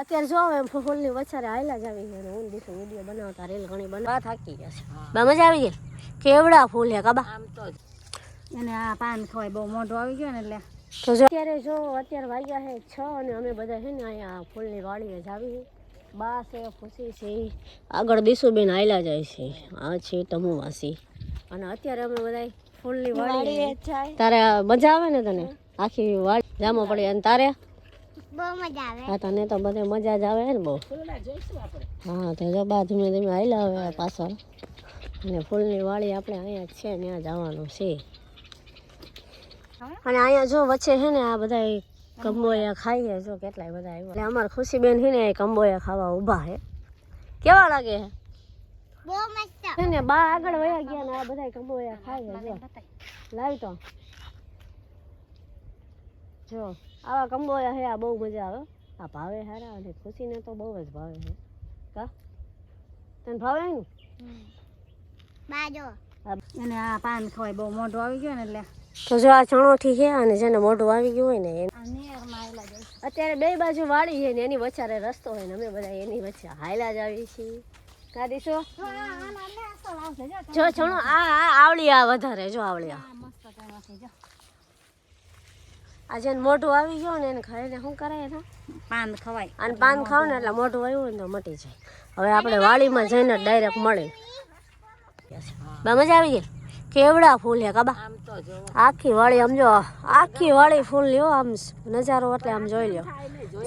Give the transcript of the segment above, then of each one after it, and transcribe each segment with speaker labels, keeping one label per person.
Speaker 1: અત્યારે જો એમ ફૂલની વચ્ચે આયલા જ આવી ગયા હું દીકરો વીડિયો બનાવતા રેલ ઘણી બનવા થાકી ગયા છે. બા મજા આવી ગઈ? કેવડા ફૂલ હે કાબા?
Speaker 2: આમ તો
Speaker 3: અને આ પાન ખવાય બહુ મોઢું આવી ગયો ને એટલે.
Speaker 1: તો જો અત્યારે જો અત્યારે વાગ્યા છે છ અને અમે બધા છે ને અહીંયા ફૂલની વાડીએ જ આવી બા છે ખુશી છે. આગળ દીશુબેન આયલા જાય છે. આ છે તમુ વાસી અને અત્યારે અમે બધા ફૂલની વાડીએ તારે મજા આવે ને તને? આખી વાડી જામો પડી અને તારે?
Speaker 3: બહુ મજા આવે.
Speaker 1: હા તને તો બધે મજા જ આવે ને બહુ. હા તો જો બા ધીમે ધીમે આયલા હવે પાછળ. અને ફૂલની વાળી આપણે અહીંયા જ છે ત્યાં જવાનું છે. અને અહીંયા જો વચ્ચે છે ને આ બધા કંબોયા ખાઈએ જો કેટલાય બધા આવ્યા. એટલે અમારા ખુશીબેન છે ને કંબોયા ખાવા ઊભા છે. કેવા લાગે છે?
Speaker 3: બહુ મસ્ત.
Speaker 1: છે ને બા આગળ વયા ગયા ને આ બધા કંબોયા ખાઈએ જો. લાવી તો. જો આવા કંબોયા હે આ બહુ મજા આવે આ ભાવે હારા અને ખુશીને તો બહુ જ ભાવે છે કા તને ભાવે ને
Speaker 3: બાજો અને આ પાન ખવાય બહુ મોઢું આવી ગયો ને એટલે
Speaker 1: તો જો આ ચણોઠી છે અને જેને મોઢું આવી ગયું હોય ને અત્યારે બે બાજુ વાળી છે ને એની વચ્ચે રસ્તો હોય ને અમે બધા એની વચ્ચે હાયલા જ આવી છીએ કાદી જો ચણો આ આવળી આ વધારે જો આવળી આ
Speaker 3: મસ્ત તેમાંથી જો
Speaker 1: આ જેને મોઢું આવી ગયું ને એને ખાઈને શું કરાય ને
Speaker 3: પાન ખવાય.
Speaker 1: અને પાન ખાવ ને એટલે મોઢું આવ્યું ને તો મટી જાય. હવે આપણે વાડીમાં જઈને ડાયરેક્ટ મળે. બા મજા આવી ગઈ? કેવડા ફૂલ હે કાબા? આખી વાળી આમ જો આખી વાળી ફૂલ લ્યો આમ નજારો એટલે આમ જોઈ લ્યો.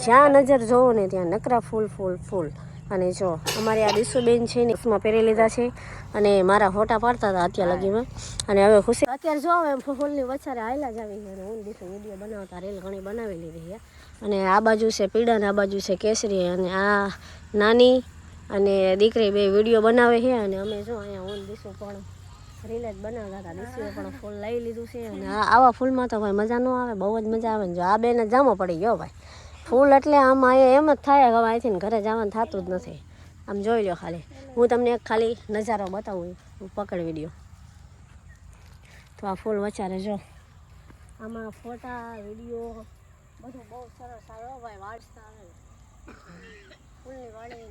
Speaker 1: જ્યાં નજર જોવો ને ત્યાં નકરા ફૂલ ફૂલ ફૂલ. અને જો અમારે આ દીસુબેન છે ને માં પહેરી લીધા છે અને મારા ફોટા પાડતા હતા અત્યારે લગીમાં. અને હવે ખુશી અત્યારે જો એમ ફૂલની વચ્ચારે આયલા જ આવી અને હું દીશું વીડિયો બનાવતા રેલ ઘણી બનાવી લીધી છે. અને આ બાજુ છે પીડા અને આ બાજુ છે કેસરી અને આ નાની અને દીકરી બે વીડિયો બનાવે છે. અને અમે જો અહીંયા હું દીશું પણ રીલ જ બનાવતા હતા. દીસીએ પણ ફૂલ લઈ લીધું છે. અને આ આવા ફૂલમાં તો ભાઈ મજા ન આવે બહુ જ મજા આવે ને જો. આ બેને જામો પડી ગયો ભાઈ. ફૂલ એટલે આમ અહીંયા એમ જ થાય. હવે અહીંથી ઘરે જવાનું થતું જ નથી. આમ જોઈ લો ખાલી. હું તમને એક ખાલી નજારો બતાવું, હું પકડ વીડિયો તો આ ફૂલ વચારે જો. આમાં ફોટા, વીડિયો, બધું બહુ સરસ. આવે ભાઈ વાંચતા આવે. ફૂલની વાળી